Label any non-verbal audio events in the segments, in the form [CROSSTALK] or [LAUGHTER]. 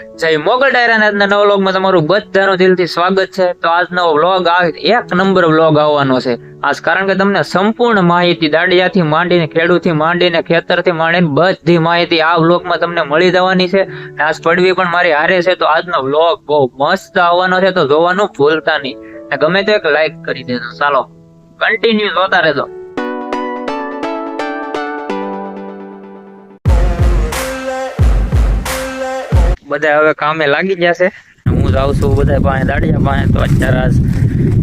જય મોગલ ડાયરાના વ્લોગમાં તમારું બધાનું દિલથી સ્વાગત છે. તો આજનો વ્લોગ આ એક નંબર વ્લોગ આવવાનો છે. આજ કારણ કે તમને સંપૂર્ણ માહિતી દાડિયાથી માંડીને, ખેડૂતથી માંડીને, ખેતરથી માંડીને બધી માહિતી આ વ્લોગમાં તમને મળી જવાની છે. આજ પડવી પણ મારી હારે છે, તો આજનો વ્લોગ બહુ મસ્ત આવવાનો છે, તો જોવાનું ભૂલતા નહીં. ગમે તો એક લાઈક કરી દેજો. ચાલો કન્ટિન્યુ જોતા રહેજો. બધા હવે કામે લાગી જશે હું જાઉં છું બધા પાસે દાડિયા પાસે. તો અત્યારે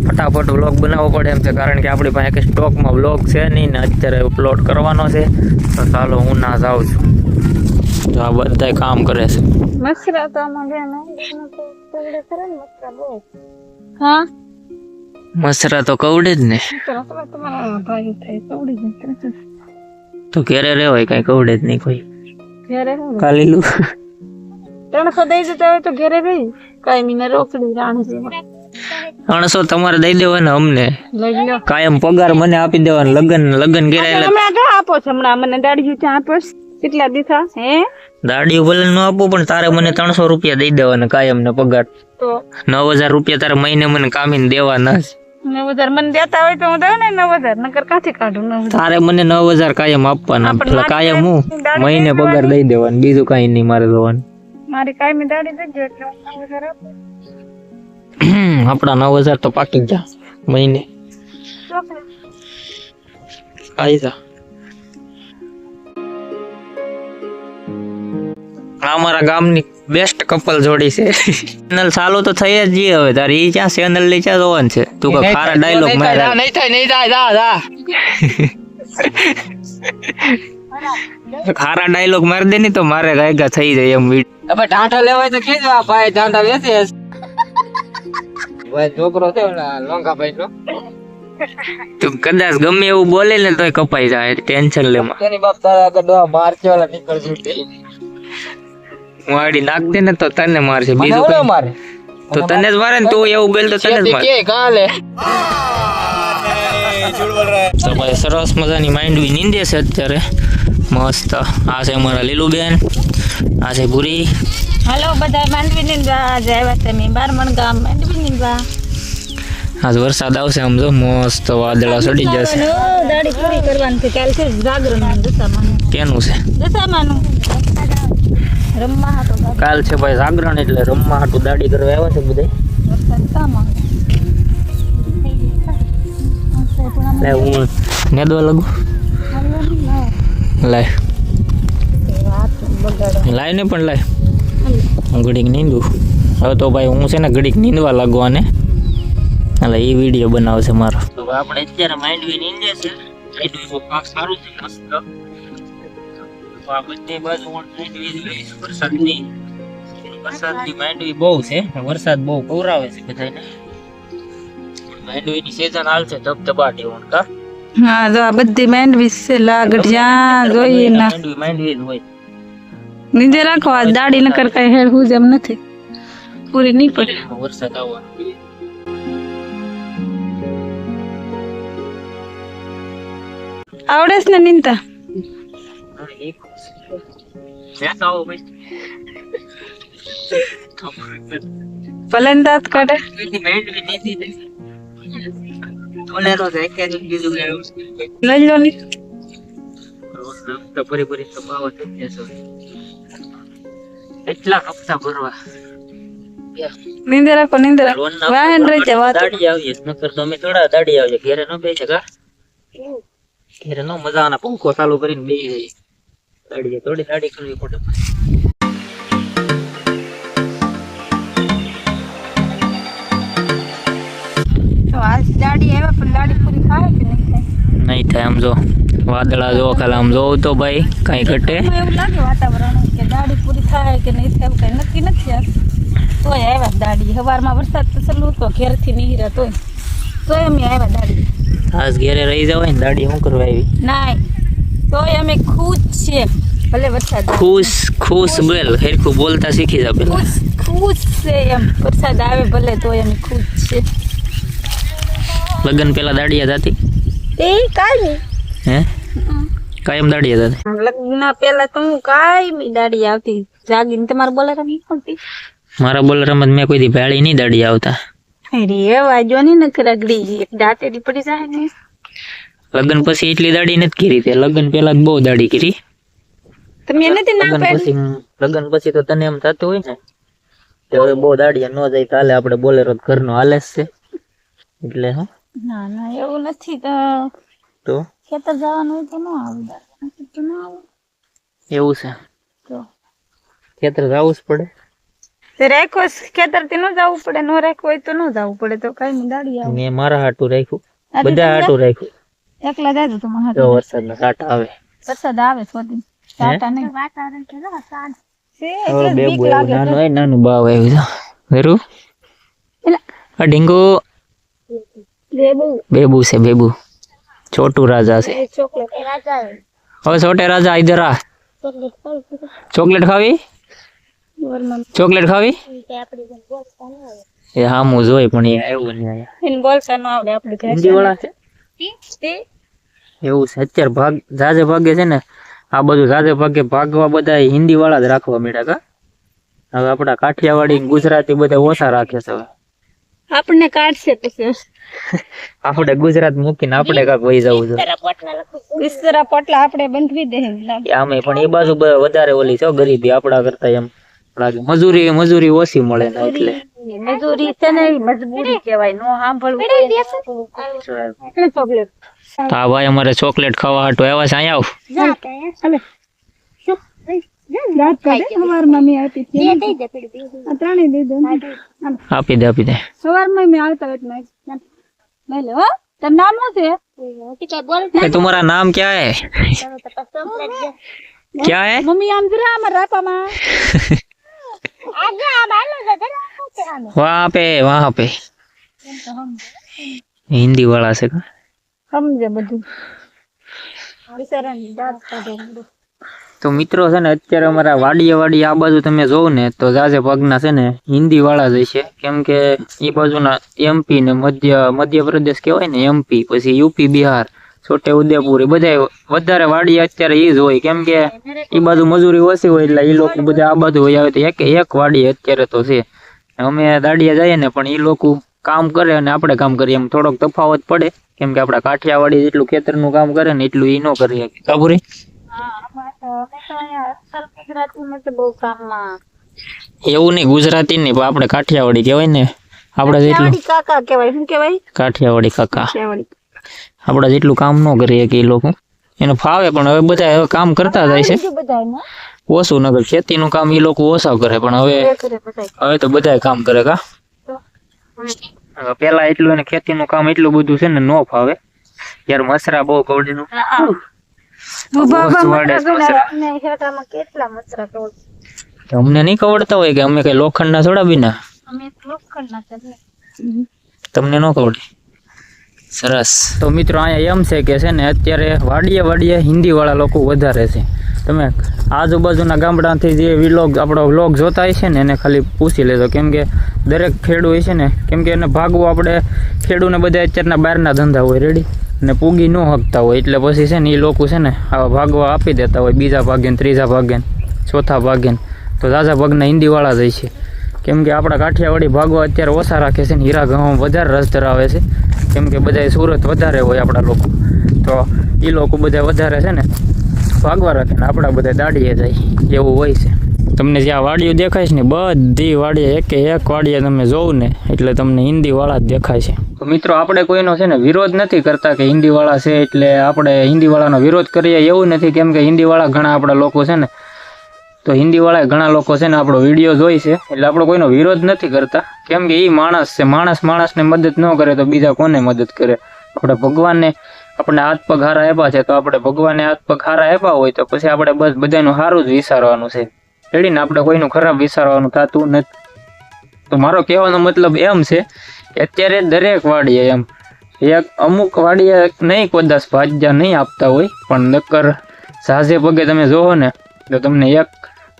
ફટાફટ વ્લોગ બનાવવો પડે એમ છે. કારણ કે આપણી પાસે કંઈ સ્ટોકમાં વ્લોગ છે નહીં ને અત્યારે અપલોડ કરવાનો છે. તો ચાલો હું ના જાઉં છું. તો આ બધા કામ કરે છે. મસરા તો હા? મસરા તો કવડે જ ને. તો ઘેરે રહેવાય કઈ કવડે જ નહીં કોઈ. ઘેરે હું કાલીલું. ત્રણસો દઈ દેતા હોય તો ઘેરે રહી. કઈ મીને રોકડી રાણી ત્રણસો તમારે દઈ દેવાના અમને. કાયમ પગાર મને આપી દેવાનો લગન લગન કર્યા એટલે હમણાં ક્યાં આપો છો હમણાં મને દાડી ત્યાં આપો કેટલા દીધા હે? દાડી ભલે ન આપો પણ તારે મને ત્રણસો રૂપિયા દઈ દેવાના કાયમ ને પગાર. તો? નવ હજાર રૂપિયા તારે મહિને મને કામીને દેવાના જ. નવ હજાર મને દેતા હોય તો હું દઉં ને નવ હજાર નકર કાંથી કાઢું નવ તારે મને નવ હજાર કાયમ આપવાના કાયમ હું મહિને પગાર દઈ દેવાનું બીજું કઈ નહીં મારે જોવાનું મારી કાયમી દાડી દેજો એટલે હું નવ હજાર આપું. આપડા નવ હજાર તો પાકી જ જા મહિને. ચોકડી. આઈ જા. આ અમારા ગામની બેસ્ટ કપલ જોડી છે. ચેનલ ચાલુ તો થઈ જ જઈએ હવે તારે ઈ ક્યાં ચેનલની ક્યાં જોવાનું છે? તું કે ખારા ડાયલોગ મારે નહીં થાય નહીં થાય જા જા. [LAUGHS] ખારા ડાયલોગ મારી દે ને તો મારે ગાયગા થઈ જાય એમ વી- હવે ઢાંઠા લેવાય તો કેજો આ ભાઈ ઢાંઠા વેચે. ભાઈ છોકરો છે લોંગા ભાઈ નો. તું કદાચ ગમે એવું બોલે ને તોય કપાઈ જાય ટેન્શન લેમાં તેની બાપ તારા આગળ ડોહા મારશે ઓલા નીકળ છૂટે વાડી નાખ દે ને તો તને મારશે. બીજું કઈ મારે. તો તને જ મારે ને તું એવું બોલ તો તને જ મારે. કે કાલે? તો ભાઈ સરસ મજાની માંડવી નીંદે છે અત્યારે. મસ્ત. આ છે અમારા લીલુબેન આ છે ભૂરી. હાલો બધા માંડવી નીંદવા આજે આવ્યા તમે બારમણ ગામ માંડવી નીંદવા આજ વરસાદ આવશે આમ જો મસ્ત વાદળા સડી જશે. દાડી પૂરી કરવાની છે કાલ છે જાગરણ દશામાનું. કેનું છે? દશામાનું. રમવા હાટો કાલ છે ભાઈ જાગરણ એટલે રમવા હાટું દાડી કરવા આવ્યા છે બધા. હું નેદવા લાગુ. લાય. લાય ને પણ લાય. હું ઘડીક નીંદું. હવે તો ભાઈ હું છે ને ઘડીક નીંદવા લાગવાને. એટલે એ વીડિયો બનાવશે મારો. તો આપણે અત્યારે માંડવી નીંદે છે. માંડવી પાક સારું છે મસ્ત. તો આ બધી બાજુ માંડવી વરસાદની. વરસાદની માંડવી બહુ છે વરસાદ બહુ કવરાવે છે બધાને માંડવીની સિઝન હાલ છે ધબધબાટી હું કા? હા જો આ બધી માંડવી છે જ્યાં જોઈએ ના માંડવી જ હોય. નીચે રાખો આ દાડી નકર કઈ હેડ હું જેમ નથી. પૂરી નહીં પડે. વરસાદ આવવાનો આવડે છે ને નીંદતા? ભલે જાય કે બીજું લઈ લો ની એટલા હપ્તા ભરવા. નીંદે રાખો નીંદે રાખો. વાહન રહી છે વાત. દાડી આવીએ. નકર તો અમે થોડા દાડી આવીએ. ઘેરે ન બેસે કા? ઘેરે ન મજાના. પંખો ચાલુ કરીને બેસી જઈએ દાડીએ થોડી દાડી કરવી પડે. તો આજ દાડી આવ્યા પણ દાડી પૂરી થાય કે નહીં થાય? નહીં થાય આમ જો વાદળા જો ખાલી આમ જોઉં તો ભાઈ કઈ ઘટે. એમાં એવું લાગે વાતાવરણ કે દાડી પૂરી થાય કે નહીં થાય કઈ નક્કી નથી તોય આવ્યા દાડી. સવારમાં વરસાદ તો ચાલુ હતો ઘેરથી નીકળ્યા તોય. તોય અમે આવ્યા દાડી. આજ ઘેરે રહી જવાય ને દાડી શું કરવા આવી? અમે ખુશ છે ભલે વરસાદ ખુશ ખુશ બોલ હેરખું બોલતા શીખી જા પેલા. ખુશ ખુશ છે એમ. વરસાદ આવે ભલે તોય અમે ખુશ છે લગ્ન પેલા દાડિયા જાતી એ કાઈ હે? કાયમ દાડિયા હતા? લગ્ન પેલા તો હું કાંઈ દાડી આવતી. જાગીને તમારે બોલારા નહીં આવતી? મારા બોલરામાં મેં કોઈ દી ભાળી નહીં દાડી આવતા. અરે વાજો ની નખ રગડી. એક દાંતેડી પડી જાય ને. લગન પછી એટલી દાડી નથી કરી તે. લગન પેલા જ બહુ દાડી કરી. તમે નથી ના પાડી? પછી લગ્ન પછી તો તને એમ થતું હોય ને તો હવે બહુ દાડિયા ન જાય કાલે આપણે બોલેરો ઘરનો હાલે છે. એટલે હા ના ના એવું નથી તો તો? ખેતર જવાનું હોય તો ન આવું તો ન આવું. એવું છે. તો? ખેતર જવું જ પડે. તે રાખો ખેતરથી ન જવું પડે ન રાખવું હોય તો ન જવું પડે તો કઈ નહીં દાડી આવે. મેં મારા હાટું રાખ્યું. બધા હાટું રાખ્યું. એકલા જાય તો મને વરસાદ વરસાદના સાટા આવે. વરસાદ આવે સોદી સાટા નહીં. વાતાવરણ છે ને સાંજ છે એટલે બીક લાગે નાનું નાનું બાવ આવ્યું છે. એલા, આ ડીંગુ લેબુ બેબુ છે બેબુ છોટું રાજા છે એ ચોકલેટ રાજા હવે છોટે રાજા ઇધર આ ચોકલેટ ખાવી ચોકલેટ ખાવી વરમાં ચોકલેટ ખાવી કે આપડી જેમ બોલતા ન આવે એ હામું જોઈ પણ એ આવ્યું નહીં અહીંયા એને બોલતા ન આવડે આપડી ઘરે હિન્દી વાળા છે તે એવું છે અત્યારે ભાગ જાજે ભાગે છે ને આ બધું જાજે ભાગે ભાગવા બધા હિન્દી વાળા જ રાખવા માંડ્યા કા હવે આપણા કાઠિયાવાડી ગુજરાતી બધા ઓછા રાખે છે હવે આપણને કાઢશે પછી આપણે ગુજરાત મૂકીને આપણે કાક વહી જવું છે. વિસ્તરા પોટલા આપણે બંધવી દે આમે પણ એ બાજુ વધારે ઓલી છે ગરીબી. આપણા કરતા એમ લાગે. મજૂરી મજૂરી ઓછી મળે ને એટલે. મજૂરી છે ને મજબૂરી કહેવાય. નો સાંભળવું હા ચોકલેટ. ભાઈ અમારે ચોકલેટ ખાવા હાટો આવ્યા છે અહીંયા આવ. આપી દે આપી દે સવારમાં મેં આવતા વેતમાં લઈ લે હો તારું નામ શું છે એ તમારા નામ क्या है क्या है મમ્મી આમ જરા અમાર રાપામાં वहाँ पे वहाँ पे हिंदी वाला से का સમજે તો મિત્રો છે ને, અત્યારે અમારા વાડીએ વાડી આ બાજુ તમે જોવ ને, તો જાજે પગના છે ને, હિન્દી વાળા જ છે કેમ કે એ બાજુના એમપી ને મધ્ય, મધ્યપ્રદેશ કહેવાય ને એમપી પછી યુપી બિહાર, છોટે ઉદેપુર એ બધા વધારે વાડી અત્યારે એ જ હોય. કેમ કે એ બાજુ મજૂરી ઓછી હોય એટલે એ લોકો બધા આ બાજુ હોય આવે તો એક એક વાડી અત્યારે તો છે. અમે દાડિયા જઈએ ને, પણ એ લોકો કામ કરે અને આપણે કામ કરીએ. એમ થોડોક તફાવત પડે. કેમ કે આપણા કાઠિયાવાડી જેટલું ખેતરનું કામ કરે ને એટલું એ ન કરી શકે એવું નહીં ગુજરાતી નહીં પણ આપણે કાઠિયાવાડી કહેવાય ને. આપણે જેટલું કાકા કહેવાય શું કહેવાય? કાઠિયાવાડી કાકા. આપણે જેટલું કામ ન કરીએ કે એ લોકો. એને ફાવે પણ હવે બધા હવે કામ કરતા જાય છે. ઓછું નગર ખેતીનું કામ એ લોકો ઓછા કરે પણ હવે હવે તો બધા કામ કરે કા. પેલા એટલું એને ખેતીનું કામ એટલું બધું છે ને ન ફાવે. યાર મસરા બહુ કવડીનું અમને નહીં કવડતા હોય કે અમે કઈ લોખંડના થોડા બીના? અમે લોખંડના છે ને. તમને ન કવડે સરસ. તો મિત્રો અહીંયા એમ છે કે છે ને અત્યારે વાડીએ વાડીએ હિન્દી વાળા લોકો વધારે છે. તમે આજુબાજુના ગામડાથી જે વિલોગ આપણો વ્લોગ જોતા હોય છે ને એને ખાલી પૂછી લેજો. કેમ કે દરેક ખેડૂ હોય છે ને કેમ કે એને ભાગવું આપણે ખેડૂને બધા અત્યારના બહારના ધંધા હોય. રેડી અને પૂગી ન હકતા હોય, એટલે પછી છે ને એ લોકો છે ને આવા ભાગવા આપી દેતા હોય, બીજા ભાગે ને ત્રીજા ભાગે ને ચોથા ભાગે ને. તો ઝાઝા ભાગના હિન્દીવાળા જ છે. કેમ કે આપણા કાઠિયાવાડી ભાગવા અત્યારે ઓછા રાખે છે ને, હીરા ઘઉં વધારે રસ ધરાવે છે. કેમ કે બધા સુરત વધારે હોય આપણા લોકો. તો એ લોકો બધા વધારે છે ને ભાગવા રાખે ને, આપણા બધા દાડીએ જાય, એવું હોય છે. તમને જ્યાં વાડીઓ દેખાય છે ને, બધી વાડીએ એકે એક વાડીએ તમે જોવ ને એટલે તમને હિન્દીવાળા જ દેખાય છે. તો મિત્રો, આપણે કોઈનો છે ને વિરોધ નથી કરતા કે હિન્દી વાળા છે એટલે આપણે હિન્દીવાળાનો વિરોધ કરીએ એવું નથી. કેમ કે હિન્દી વાળા ઘણા આપણા લોકો છે ને, તો હિન્દી વાળા ઘણા લોકો છે ને આપણો વીડિયો જોઈ છે, એટલે આપણે કોઈનો વિરોધ નથી કરતા. કેમ કે એ માણસ છે, માણસ માણસને મદદ ન કરે તો બીજા કોને મદદ કરે? આપણે ભગવાનને આપણે હાથ પગ હારા આપ્યા છે તો આપણે ભગવાનને હાથ પગ હારા આપ્યા હોય તો પછી આપણે બસ બધાનું સારું જ વિચારવાનું છે. રેડીને આપણે કોઈનું ખરાબ વિચારવાનું થતું નથી. તો મારો કહેવાનો મતલબ એમ છે અત્યારે દરેક વાડીએ એમ. એક અમુક વાડીએ નહીં કોદાસ ભાજ્યા નહીં આપતા હોય, પણ નક્કર સાજે પગે તમે જોવો ને, તો તમને એક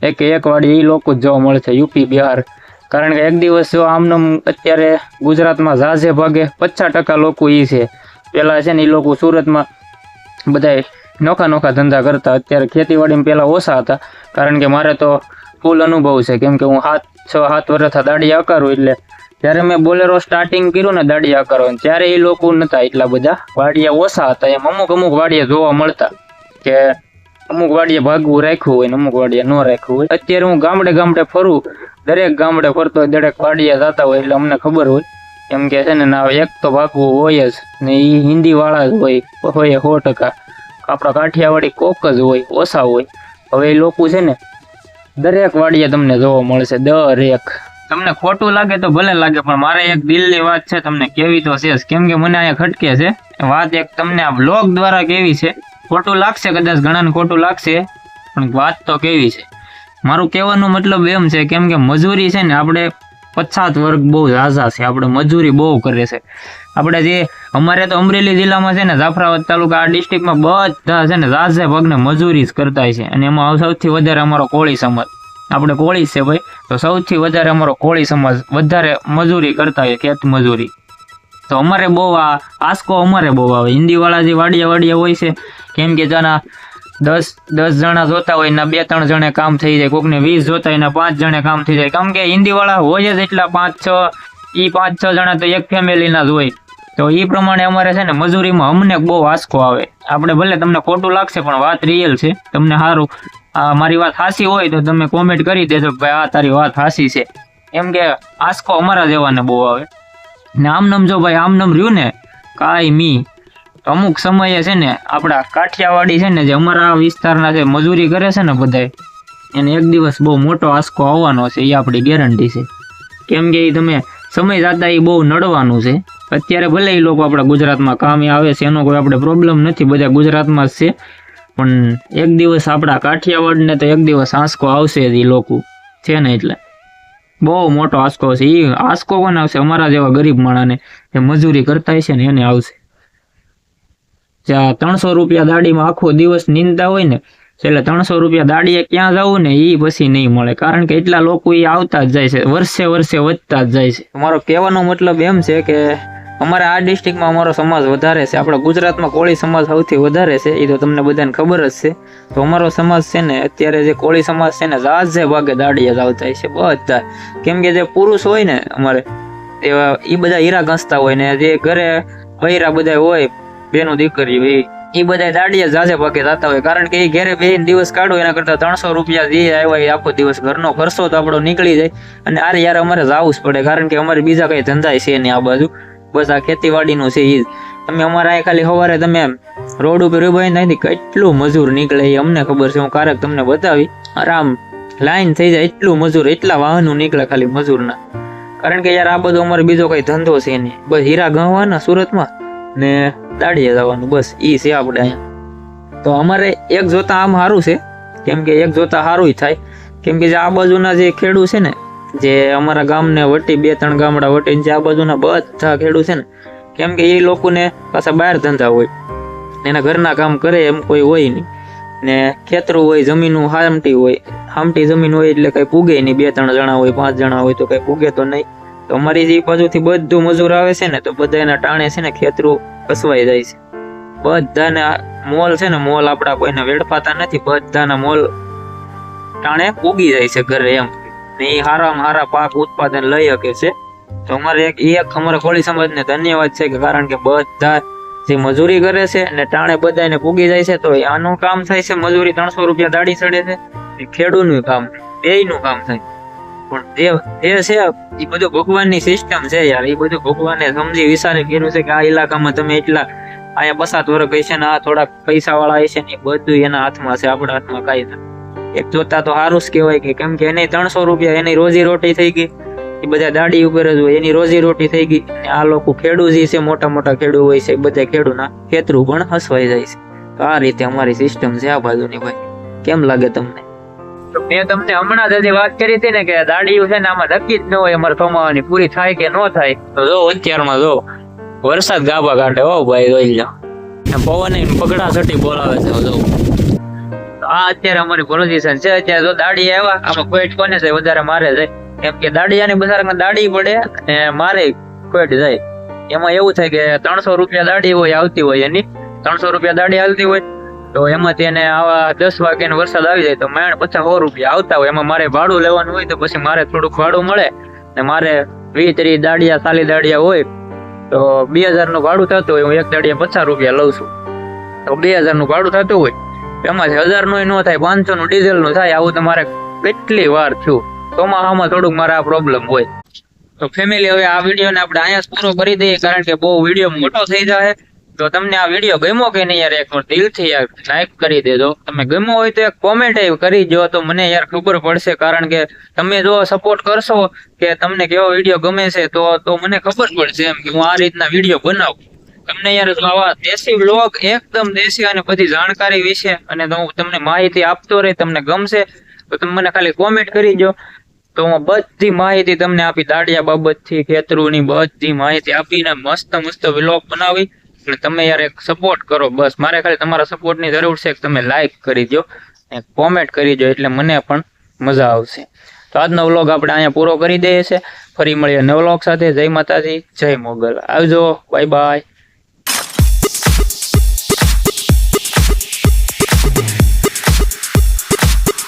એક એક વાડી એ લોકો જ જોવા મળે છે, યુપી, બિહાર. કારણ કે એક દિવસ જો આમનામ અત્યારે ગુજરાતમાં ઝાઝે ભાગે પચાસ ટકા લોકો એ છે. પહેલાં છે ને એ લોકો સુરતમાં બધા નોખા નોખા ધંધા કરતા, અત્યારે ખેતીવાડીમાં પહેલાં ઓછા હતા. કારણ કે મારે તો ફૂલ અનુભવ છે, કેમ કે હું સાત છ, સાત વર્ષથી દાડી આકારું એટલે જ્યારે મેં બોલેરો સ્ટાર્ટિંગ કર્યું ને દાડિયા કરો ત્યારે એ લોકો નતા એટલા બધા. વાડિયા ઓછા હતા એમ. અમુક અમુક વાડિયા જોવા મળતા કે અમુક વાડિયા ભાગવું રાખ્યું હોય અમુક વાડિયા ન રાખ્યું હોય. અત્યારે હું ગામડે ગામડે ફરું. દરેક ગામડે ફરતો હોય, દરેક વાડિયા જતા હોય એટલે અમને ખબર હોય. કેમ કે છે ને, ના એક તો ભાગવું હોય જ ને એ હિન્દી વાળા જ હોય હોય સો ટકા. આપણા કાઠિયાવાડી કોક જ હોય, ઓછા હોય. હવે એ લોકો છે ને, દરેક વાડિયા તમને જોવા મળશે, દરેક. તમને ખોટું લાગે તો ભલે લાગે, પણ મારે એક દિલની વાત છે, તમને કેવી તો છે કેમ કે મને અહીંયા ખટકે છે. વાત એક તમને આ બ્લોગ દ્વારા કેવી છે? ખોટું લાગશે કદાચ, ઘણાને ખોટું લાગશે, પણ વાત તો કેવી છે? મારું કહેવાનો મતલબ એમ છે, કેમ કે મજૂરી છે ને, આપણે પછાત વર્ગ બહુ ઝાઝા છે, આપણે મજૂરી બહુ કરે છે. આપણે જે, અમારે તો અમરેલી જિલ્લામાં છે ને, જાફરાબાદ તાલુકા આ ડિસ્ટ્રિક્ટમાં બધા છે ને ઝાઝે પગને મજૂરી જ કરતા છે. અને એમાં સૌથી વધારે અમારો કોળી સમાજ. આપણે કોળી છે ભાઈ. તો સૌથી વધારે અમારો કોળી સમાજ વધારે મજૂરી કરતા હોય, ખેત મજૂરી. તો અમારે બહુ આસકો અમારે બહુ આવે. હિન્દીવાળા જે વાડિયા વાડિયા હોય છે. કેમ કે જાના દસ દસ જણા જોતા હોય એના બે, ત્રણ જણે કામ થઈ જાય. કોકને વીસ જોતા એના પાંચ જણે કામ થઈ જાય. કેમ કે હિન્દીવાળા હોય જ એટલા પાંચ, છ એ પાંચ, છ જણા તો એક ફેમિલીના જ હોય. તો એ પ્રમાણે અમારે છે ને મજૂરીમાં અમને બહુ આસકો આવે. આપણે ભલે તમને ખોટું લાગશે, પણ વાત રિયલ છે. તમને સારું મારી વાત હાસી હોય તો તમે કોમેન્ટ કરી દેજો ભાઈ આ તારી વાત હાસી છે. એમ કે આસકો અમારા જેવાને બહુ આવે. ને આમ નમ જો ભાઈ, આમ નમ રહ્યું ને, કાંઈ મી. તો અમુક સમયે છે ને, આપણા કાઠિયાવાડી છે ને, જે અમારા વિસ્તારના જે મજૂરી કરે છે ને બધાય, એને એક દિવસ બહુ મોટો આસકો આવવાનો છે એ આપણી ગેરંટી છે. કેમ કે એ તમે સમય જતા એ બહુ નડવાનું છે. અત્યારે ભલે એ લોકો આપણા ગુજરાતમાં કામે આવે છે, એનો કોઈ આપણે પ્રોબ્લેમ નથી, બધા ગુજરાતમાં જ છે. પણ એક દિવસ આપણા કાઠિયાવાડને તો એક દિવસ આંસકો આવશે એ લોકો. છે ને એટલે? બહુ મોટો આંસકો છે. એ આંસકો કોને આવશે અમારા જેવા ગરીબ માણાને જે મજૂરી કરતા હશે ને એને આવશે. જ્યાં ત્રણસો રૂપિયા દાડીમાં આખો દિવસ નિંદા હોય ને, એટલે ત્રણસો રૂપિયા દાડીએ ક્યાં જવું ને એ પછી નહીં મળે. કારણ કે એટલા લોકો એ આવતા જ જાય છે. વર્ષે વર્ષે વધતા જ જાય છે. મારો કહેવાનો મતલબ એમ છે કે અમારા આ ડિસ્ટ્રિક્ટમાં અમારો સમાજ વધારે છે. આપણા ગુજરાતમાં કોળી સમાજ સૌથી વધારે છે. એ તો તમને બધાને ખબર જ છે. તો અમારો સમાજ છે ને, અત્યારે જે કોળી સમાજ છે ને જાજે ભાગે દાડિયા આવતા છે બધા. કેમ કે જે પુરુષ હોય ને અમારે, એવા એ બધા હીરા ઘસતા હોય ને, જે ઘરે વૈરા બધા હોય, બેનો દીકરી હોય એ બધા દાડિયા જાજે ભાગે જતા હોય. કારણ કે એ ઘરે બે દિવસ કાઢો, એના કરતા ત્રણસો રૂપિયા જે આવ્યા એ આખો દિવસ ઘરનો ખર્ચો તો આપણો નીકળી જાય. અને આરે યાર અમારે જવું જ પડે, કારણ કે અમારે બીજા કઈ ધંધા છે નહીં આ બાજુ. બસ આ ખેતીવાડીનું છે એ તમે અમારા ખાલી સવારે તમે રોડ ઉપર ઊભા ત્યાંથી કેટલું મજૂર નીકળે એ અમને ખબર છે, હું ક્યારેક તમને બતાવી. આરામ લાઈન થઈ જાય, એટલું મજૂર, એટલા વાહનો નીકળે ખાલી મજૂરના. કારણ કે યાર આ બધો અમારે બીજો કઈ ધંધો છે નહીં. બસ હીરા ગણવાના સુરતમાં ને દાડીએ જવાનું, બસ એ છે આપણે અહીંયા. તો અમારે એક જોતા આમ સારું છે, કેમ કે એક જોતા સારું થાય. કેમ કે જે આ બાજુના જે ખેડૂ છે ને જે અમારા ગામને વટી, બે ત્રણ ગામડા વટીને જે આ બાજુના બધા ખેડૂ છે ને, કેમ કે એ લોકોને પાછા બહાર ધંધા હોય. એના ઘરના કામ કરે એમ કોઈ હોય નહીં. ને ખેતરું હોય જમીનું હામટી હોય. હામટી જમીન હોય એટલે કઈ પૂગે નહીં. બે ત્રણ જણા હોય, પાંચ જણા હોય તો કઈ પૂગે તો નહીં. તો અમારી જે બાજુથી બધું મજૂર આવે છે ને, તો બધા એના ટાણે છે ને ખેતરું કસવાઈ જાય છે. બધાને મોલ છે ને, મોલ આપણા કોઈને વેડફાતા નથી. બધાના મોલ ટાણે પૂગી જાય છે ઘરે એમ. ને એ હારામાં હારા પાક ઉત્પાદન લઈ શકે છે. તો અમારે એક એક અમારા કોળી સમાજને ધન્યવાદ છે કે કારણ કે બધા જે મજૂરી કરે છે ને ટાણે બધાને પૂગી જાય છે, તો આનું કામ થાય છે, મજૂરી ત્રણસો રૂપિયા દાડી ચડે છે ખેડૂતનું કામ, બેયનું કામ થાય. પણ જે એ છે એ બધું ભગવાનની સિસ્ટમ છે યાર એ બધું ભગવાને સમજી વિચારે કર્યું છે કે આ ઇલાકામાં તમે એટલા અહીંયા બસાત વર્ગ હશે ને આ થોડાક પૈસા વાળા હશે ને એ બધું એના હાથમાં છે, આપણા હાથમાં કાંઈ નથી. એક જોતા તો સારું જ કહેવાય કે કેમ કે એને ત્રણસો રૂપિયા એની રોજી રોટી થઈ ગઈ. એ બધા દાડી ઉપર જ હોય એની રોજી રોટી થઈ ગઈ. આ લોકો ખેડૂત જે છે મોટા મોટા ખેડૂત હોય છે એ બધા ખેડૂતના ખેતરું પણ હસવાઈ જાય છે. તો આ રીતે અમારી સિસ્ટમ છે આ બાજુની ભાઈ. કેમ લાગે તમને? મેં તમને હમણાં જ વાત કરી હતી ને કે દાડીયું છે ને આમાં નક્કી જ ન હોય અમારે કમાવાની પૂરી થાય કે ન થાય. તો જો અત્યારમાં જો વરસાદ ગાભા કાઢે હો ભાઈ જોઈ લો પવન પગડા સટી બોલાવે છે જો. આ અત્યારે અમારી પોઝિશન છે. અત્યારે જો દાડી આવ્યા, આમાં કોઈ કોને જાય વધારે મારે જાય કેમ કે દાડિયાની બજારમાં દાડી પડે અને મારે કોઈ જાય એમાં એવું થાય કે ત્રણસો રૂપિયા દાડી હોય, આવતી હોય એની. ત્રણસો રૂપિયા દાડી આવતી હોય, તો એમાં તેને આવા દસ વાગ્યાનો વરસાદ આવી જાય, તો મેણ પચાસ સો રૂપિયા આવતા હોય. એમાં મારે ભાડું લેવાનું હોય, તો પછી મારે થોડુંક ભાડું મળે. ને મારે વીસ ત્રીસ દાડિયા સાલી દાડિયા હોય, તો બે હજારનું ભાડું થતું હોય. હું એક દાડિયા પચાસ રૂપિયા લઉં છું. તો બે હજારનું ભાડું થતું હોય એમાંથી હજારનું ન થાય પાંચસો નું ડીઝલનું થાય, આવું તમારે કેટલી વાર થયું. ચોમાસામાં થોડુંક મારે આ પ્રોબ્લેમ હોય. તો ફેમિલી હવે આ વિડીયોને આપણે અહીંયા પૂરો કરી દઈએ, કારણ કે બહુ વીડિયો મોટો થઈ જાય તો તમને આ વીડિયો ગમ્યો કે નહીં યાર, એક દિલથી યાર લાઈક કરી દેજો. તમે ગમ્યો હોય તો એક કોમેન્ટ કરી દો તો મને યાર ખબર પડશે, કારણ કે તમે જો સપોર્ટ કરશો કે તમને કેવો વીડિયો ગમે છે, તો તો મને ખબર પડશે એમ કે હું આ રીતના વીડિયો બનાવું. તમને યાર આવા દેશી વ્લોગ એકદમ દેશી અને બધી જાણકારી વિશે અને હું તમને માહિતી આપતો રહી, તમને ગમશે, તો તમે મને ખાલી કોમેન્ટ કરી દો તો હું બધી માહિતી તમને આપી, દાડિયા બાબતથી, ખેતરુની બધી માહિતી આપીને મસ્ત મસ્ત વ્લોગ બનાવી. અને તમે યાર એક સપોર્ટ કરો, બસ. મારે ખાલી તમારા સપોર્ટની જરૂર છે તમે લાઈક કરી દો અને કોમેન્ટ કરી દો એટલે મને પણ મજા આવશે. તો આજનો વ્લોગ આપણે અહીંયા પૂરો કરી દઈએ છીએ ફરી મળીએ નવ વ્લોગ સાથે. જય માતાજી, જય મોગલ. આવજો. Bye bye